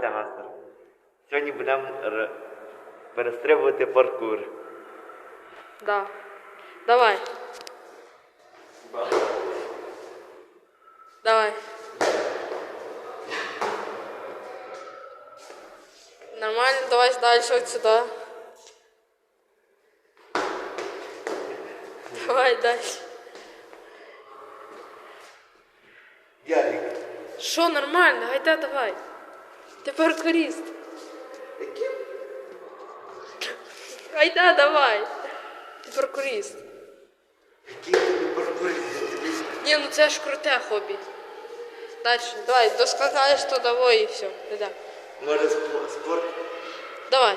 театр. Сьогодні будемо перестрибувати паркур. Да. Давай. Давай. Нормально, давай дальше вот сюда. Давай дальше. Ярик, Що, нормально, гайда давай. Ти паркурист. яким? Гайда давай. Ти паркурист. Який тобі паркурист? Тобі Ні, ну це ж круте хобі. Дальше, давай, доскакаєш туди і все. Гайда. Може спо- спорт? Давай.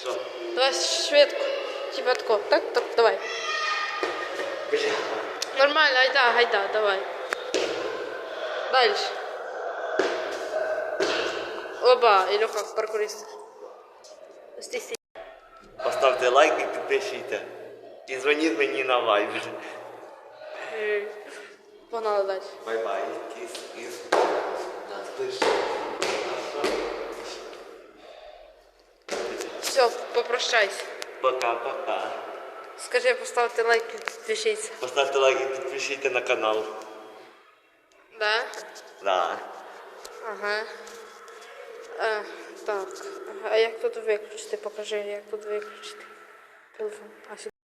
Що? Давай швидко. Типа тако. Так, так, давай. Бля. Нормально, гайда, гайда, давай. Дальше. Оба, Ілюха, паркурист. Стій, стій. Поставте лайк і підпишіться. І дзвоніть мені на. Е, Погнали далі. Бай-бай. Кіс, кіс. Нас. Все, попрощайся. Пока-пока. Скажи, поставте лайк і підпишіться. Поставте лайк і підпишіться на канал. Да? Да. Ага. А, так. А як тут виключити? Покажи, як тут виключити. Телефон. А сюди.